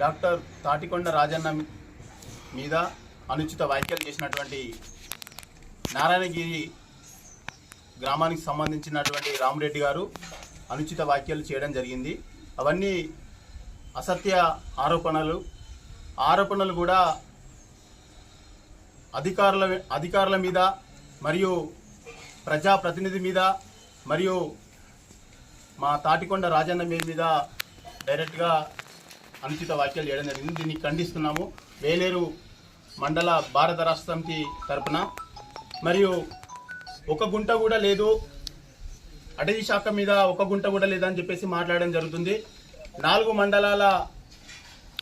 Doctor Tatikonda Rajanna మీద అనుచిత వ్యాఖ్యలు చేసినటువంటి నారాయణగిరి గ్రామానికి సంబంధించినటువంటి రామరెడ్డి గారు అనుచిత వ్యాఖ్యలు చేయడం జరిగింది. అవన్నీ అసత్య ఆరోపణలు. ఆరోపణలు కూడా అధికారుల అధికారుల మీద మరియు ప్రజాప్రతినిధి మీద మరియు మా తాటికొండ రాజన్న మీద డైరెక్ట్గా అనుచిత వ్యాఖ్యలు చేయడం జరిగింది. దీన్ని ఖండిస్తున్నాము. వేలేరు మండల భారత రాష్ట్ర సమితి తరపున. మరియు ఒక గుంట కూడా లేదు. అటవీ శాఖ మీద ఒక గుంట కూడా లేదని చెప్పేసి మాట్లాడడం జరుగుతుంది. నాలుగు మండలాల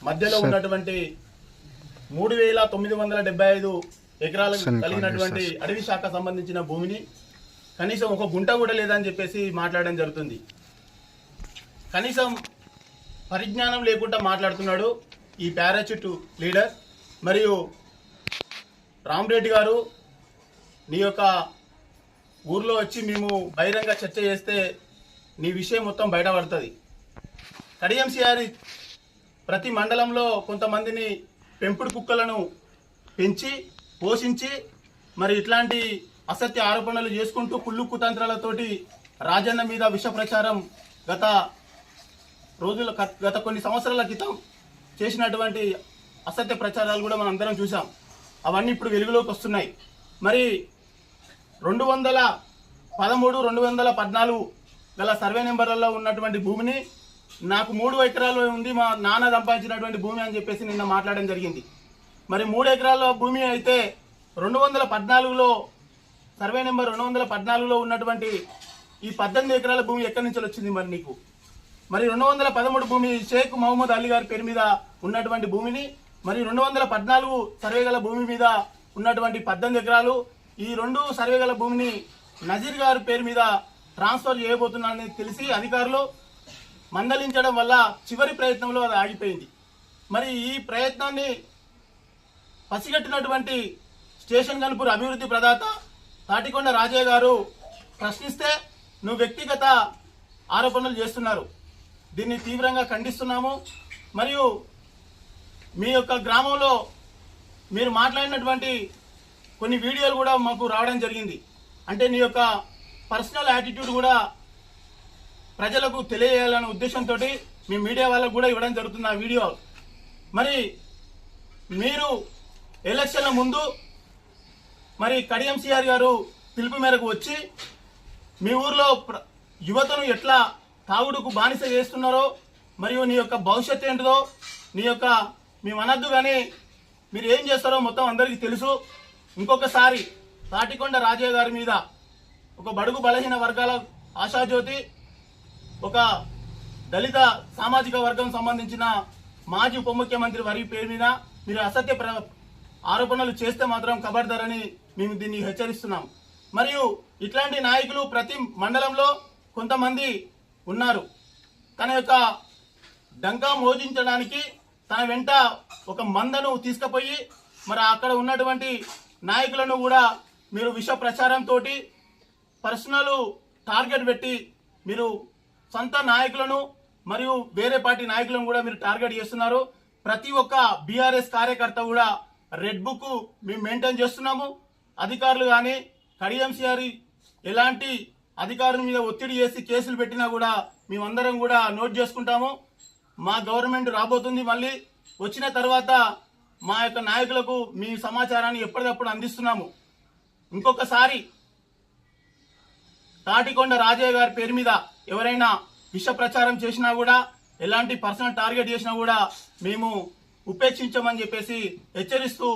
మధ్యలో ఉన్నటువంటి మూడు వేల తొమ్మిది వందల డెబ్బై ఐదు ఎకరాలకు కలిగినటువంటి అటవీ శాఖ సంబంధించిన భూమిని కనీసం ఒక గుంట కూడా లేదని చెప్పేసి మాట్లాడడం జరుగుతుంది. కనీసం పరిజ్ఞానం లేకుండా మాట్లాడుతున్నాడు ఈ పారాచూట్ లీడర్. మరియు రామరెడ్డి గారు నీ యొక్క ఊర్లో వచ్చి మేము బహిరంగ చర్చ చేస్తే నీ విషయం మొత్తం బయటపడుతుంది. కడియం సిఆరి ప్రతి మండలంలో కొంతమందిని పెంపుడు కుక్కలను పెంచి పోషించి మరి ఇట్లాంటి అసత్య ఆరోపణలు చేసుకుంటూ కుళ్ళు కుతంత్రాలతోటి రాజన్న మీద విష ప్రచారం గత రోజుల గత కొన్ని సంవత్సరాల క్రితం చేసినటువంటి అసత్య ప్రచారాలు కూడా మనం అందరం చూసాం అవన్నీ ఇప్పుడు వెలుగులోకి వస్తున్నాయి. మరి రెండు వందల పదమూడు రెండు వందల పద్నాలుగు గల సర్వే నెంబర్లలో ఉన్నటువంటి భూమిని నాకు మూడు ఎకరాలు ఉంది మా నాన్న సంపాదించినటువంటి భూమి అని చెప్పేసి నిన్న మాట్లాడడం జరిగింది. మరి మూడు ఎకరాల భూమి అయితే రెండు వందల పద్నాలుగులో సర్వే నెంబర్ రెండు వందల పద్నాలుగులో ఉన్నటువంటి ఈ పద్దెనిమిది ఎకరాల భూమి ఎక్కడి నుంచి వచ్చింది మరి నీకు? మరి రెండు వందల పదమూడు భూమి షేక్ మహమ్మద్ అలీ గారి పేరు మీద ఉన్నటువంటి భూమిని మరి రెండు వందల పద్నాలుగు సర్వే గల భూమి మీద ఉన్నటువంటి పద్దెనిమిది ఎకరాలు ఈ రెండు సర్వే గల భూమిని నజీర్ గారి పేరు మీద ట్రాన్స్ఫర్ చేయబోతున్నారని తెలిసి అధికారులు మందలించడం వల్ల చివరి ప్రయత్నంలో అది ఆగిపోయింది. మరి ఈ ప్రయత్నాన్ని పసిగట్టినటువంటి స్టేషన్ కనుపూర్ అభివృద్ధి ప్రదాత తాటికొండ రాజయ్య గారు ప్రశ్నిస్తే నువ్వు వ్యక్తిగత ఆరోపణలు చేస్తున్నారు. దీన్ని తీవ్రంగా ఖండిస్తున్నాము. మరియు మీ యొక్క గ్రామంలో మీరు మాట్లాడినటువంటి కొన్ని వీడియోలు కూడా మాకు రావడం జరిగింది. అంటే నీ యొక్క పర్సనల్ యాటిట్యూడ్ కూడా ప్రజలకు తెలియజేయాలనే ఉద్దేశంతో మీ మీడియా వాళ్ళకు కూడా ఇవ్వడం జరుగుతుంది ఆ వీడియో. మరి మీరు ఎలక్షన్ల ముందు మరి కడియం సిఆర్ గారు పిలుపు మేరకు వచ్చి మీ ఊర్లో ప్ర- యువతను ఎట్లా తాగుడుకు బానిస చేస్తున్నారో మరియు నీ యొక్క భవిష్యత్తు ఏంటిదో నీ యొక్క మేము అనద్దు కానీ మీరు ఏం చేస్తారో మొత్తం అందరికీ తెలుసు. ఇంకొకసారి తాటికొండ రాజయ్య గారి మీద ఒక బడుగు బలహీన వర్గాల ఆశాజ్యోతి ఒక దళిత సామాజిక వర్గం సంబంధించిన మాజీ ఉప ముఖ్యమంత్రి వారి పేరు మీద మీరు అసత్య ప్ర- ఆరోపణలు చేస్తే మాత్రం కబర్దారని మేము దీన్ని హెచ్చరిస్తున్నాం. మరియు ఇట్లాంటి నాయకులు ప్రతి మండలంలో కొంతమంది ఉన్నారు. తన యొక్క డంకా మోజించడానికి తన వెంట ఒక మందను తీసుకుపోయి మరి అక్కడ ఉన్నటువంటి నాయకులను కూడా మీరు విష ప్రచారంతో పర్సనల్ టార్గెట్ పెట్టి మీరు సొంత నాయకులను మరియు వేరే పార్టీ నాయకులను కూడా మీరు టార్గెట్ చేస్తున్నారు. ప్రతి ఒక్క బీఆర్ఎస్ కార్యకర్త కూడా రెడ్ బుక్ మేము మెయింటైన్ చేస్తున్నాము. అధికారులు కానీ కడియంసీఆర్ ఎలాంటి అధికారుల మీద ఒత్తిడి చేసి కేసులు పెట్టినా కూడా మేమందరం కూడా నోట్ చేసుకుంటాము. మా గవర్నమెంట్ రాబోతుంది మళ్ళీ. వచ్చిన తర్వాత మా యొక్క నాయకులకు మీ సమాచారాన్ని ఎప్పటికప్పుడు అందిస్తున్నాము. ఇంకొకసారి తాటికొండ రాజయ్య గారి పేరు మీద ఎవరైనా విష ప్రచారం చేసినా కూడా ఎలాంటి పర్సనల్ టార్గెట్ చేసినా కూడా మేము ఉపేక్షించమని చెప్పేసి హెచ్చరిస్తూ